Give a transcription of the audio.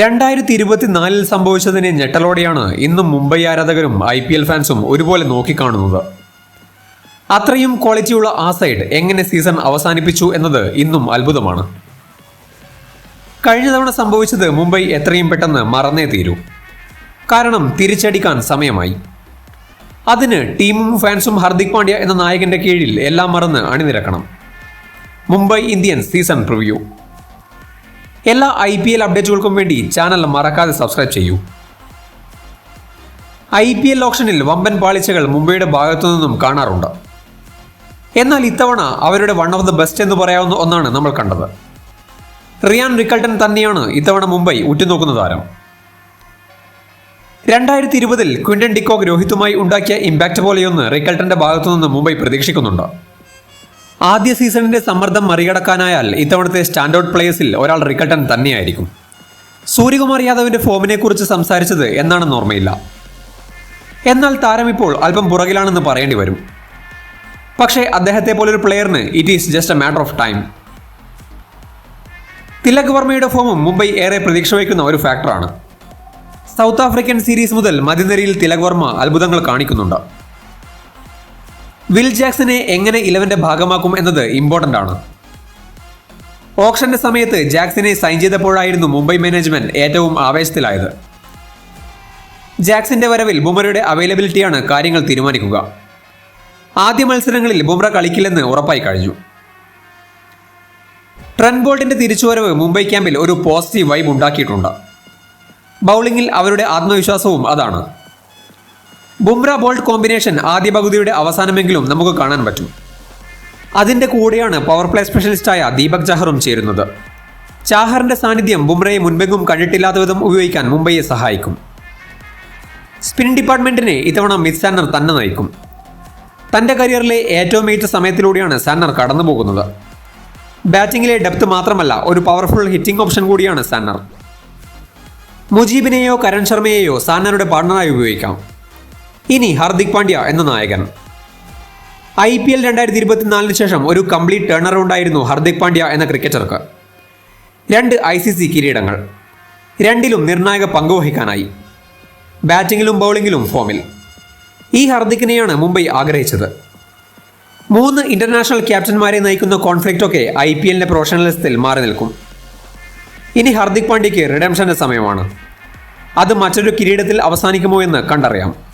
രണ്ടായിരത്തി ഇരുപത്തിനാലിൽ സംഭവിച്ചതിനെ ഞെട്ടലോടെയാണ് ഇന്നും മുംബൈ ആരാധകരും ഐ പി എൽ ഫാൻസും ഒരുപോലെ നോക്കിക്കാണുന്നത്. അത്രയും ക്വാളിറ്റിയുള്ള ആ സൈഡ് എങ്ങനെ സീസൺ അവസാനിപ്പിച്ചു എന്നത് ഇന്നും അത്ഭുതമാണ്. കഴിഞ്ഞ തവണ സംഭവിച്ചത് മുംബൈ എത്രയും പെട്ടെന്ന് മറന്നേ തീരൂ. കാരണം തിരിച്ചടിക്കാൻ സമയമായി. അതിന് ടീമും ഫാൻസും ഹർദിക് പാണ്ഡ്യ എന്ന നായകന്റെ കീഴിൽ എല്ലാം മറന്ന് അണിനിരക്കണം. Mumbai Indians season preview. എല്ലാ ഐ പി എൽ അപ്ഡേറ്റുകൾക്കും വേണ്ടി ചാനൽ മറക്കാതെ സബ്സ്ക്രൈബ് ചെയ്യൂ. ഐ പി എൽ ഓപ്ഷനിൽ വമ്പൻ പാളിച്ചകൾ മുംബൈയുടെ ഭാഗത്തു നിന്നും കാണാറുണ്ട്. എന്നാൽ ഇത്തവണ അവരുടെ വൺ ഓഫ് ദ ബെസ്റ്റ് എന്ന് പറയാവുന്ന ഒന്നാണ് നമ്മൾ കണ്ടത്. റിയാൻ റിക്കൾട്ടൻ തന്നെയാണ് ഇത്തവണ മുംബൈ ഉറ്റുനോക്കുന്ന താരം. രണ്ടായിരത്തി ഇരുപതിൽ ക്വിൻഡൻ ഡിക്കോക് രോഹിത്തുമായി ഉണ്ടാക്കിയ ഇമ്പാക്റ്റ് പോലെയൊന്ന് റിക്കൾട്ടന്റെ ഭാഗത്തു നിന്ന് മുംബൈ പ്രതീക്ഷിക്കുന്നുണ്ട്. ആദ്യ സീസണിന്റെ സമ്മർദ്ദം മറികടക്കാനായാൽ ഇത്തവണത്തെ സ്റ്റാൻഡ് ഔട്ട് പ്ലേയേഴ്സിൽ ഒരാൾ റിക്കട്ടൻ തന്നെയായിരിക്കും. സൂര്യകുമാർ യാദവിന്റെ ഫോമിനെ കുറിച്ച് സംസാരിച്ചത് എന്നാണെന്ന് ഓർമ്മയില്ല. എന്നാൽ താരം ഇപ്പോൾ അല്പം പുറകിലാണെന്ന് പറയേണ്ടി വരും. പക്ഷേ അദ്ദേഹത്തെ പോലൊരു പ്ലെയറിന് it is just a matter of time Tilak വർമ്മയുടെ ഫോമും മുംബൈ ഏറെ പ്രതീക്ഷ വയ്ക്കുന്ന ഒരു ഫാക്ടറാണ് സൗത്ത് ആഫ്രിക്കൻ സീരീസ് മുതൽ മധ്യനിരയിൽ തിലക് വർമ്മ അത്ഭുതങ്ങൾ കാണിക്കുന്നുണ്ട്. വിൽ ജാക്സനെ എങ്ങനെ ഇലവന്റെ ഭാഗമാക്കും എന്നത് ഇമ്പോർട്ടന്റ് ആണ്. ഓപ്ഷന്റെ സമയത്ത് ജാക്സനെ സൈൻ ചെയ്തപ്പോഴായിരുന്നു മുംബൈ മാനേജ്മെന്റ് ഏറ്റവും ആവേശത്തിലായത്. ജാക്സന്റെ വരവിൽ ബുമറയുടെ അവൈലബിലിറ്റിയാണ് കാര്യങ്ങൾ തീരുമാനിക്കുക. ആദ്യ മത്സരങ്ങളിൽ ബുംറ കളിക്കില്ലെന്ന് ഉറപ്പായി കഴിഞ്ഞു. ട്രൻ ബോൾട്ടിന്റെ തിരിച്ചുവരവ് മുംബൈ ക്യാമ്പിൽ ഒരു പോസിറ്റീവ് വൈബ് ഉണ്ടാക്കിയിട്ടുണ്ട്. ബൗളിംഗിൽ അവരുടെ ആത്മവിശ്വാസവും അതാണ്. ബുംറ ബോൾട്ട് കോമ്പിനേഷൻ ആദ്യ പകുതിയുടെ അവസാനമെങ്കിലും നമുക്ക് കാണാൻ പറ്റും. അതിന്റെ കൂടെയാണ് പവർ പ്ലേ സ്പെഷ്യലിസ്റ്റായ ദീപക് ചാഹറും ചേരുന്നത്. ചാഹറിന്റെ സാന്നിധ്യം ബുംറയെ മുൻപെങ്ങും കണ്ടിട്ടില്ലാത്ത വിധം ഉപയോഗിക്കാൻ മുംബൈയെ സഹായിക്കും. സ്പിൻ ഡിപ്പാർട്ട്മെന്റിനെ ഇത്തവണ മിസ് സാന്നർ തന്നെ നയിക്കും. തന്റെ കരിയറിലെ ഏറ്റവും മികച്ച സമയത്തിലൂടെയാണ് സാന്നർ കടന്നു പോകുന്നത് ബാറ്റിംഗിലെ ഡെപ്ത് മാത്രമല്ല ഒരു പവർഫുൾ ഹിറ്റിംഗ് ഓപ്ഷൻ കൂടിയാണ് സാന്നർ. മുജീബിനെയോ കരൺ ശർമ്മയെയോ സാന്നറുടെ പാർട്ണറായി ഉപയോഗിക്കാം. ഇനി ഹാർദിക് പാണ്ഡ്യ എന്ന നായകൻ. ഐ പി എൽ രണ്ടായിരത്തി ഇരുപത്തിനാലിന് ശേഷം ഒരു കംപ്ലീറ്റ് ടേൺ ഉണ്ടായിരുന്നു ഹാർദിക് പാണ്ഡ്യ എന്ന ക്രിക്കറ്റർക്ക്. രണ്ട് ഐ സി സി കിരീടങ്ങൾ. രണ്ടിലും നിർണായക പങ്കുവഹിക്കാനായി ബാറ്റിങ്ങിലും ബൗളിങ്ങിലും ഫോമിൽ. ഈ ഹർദിക്കിനെയാണ് മുംബൈ ആഗ്രഹിച്ചത്. മൂന്ന് ഇന്റർനാഷണൽ ക്യാപ്റ്റന്മാരെ നയിക്കുന്ന കോൺഫ്ലിക്റ്റൊക്കെ ഐ പി എല്ലിന്റെ പ്രൊഫഷണലിസത്തിൽ മാറി നിൽക്കും. ഇനി ഹർദിക് പാണ്ഡ്യയ്ക്ക് റിഡംഷന്റെ സമയമാണ്. അത് മറ്റൊരു കിരീടത്തിൽ അവസാനിക്കുമോ എന്ന് കണ്ടറിയാം.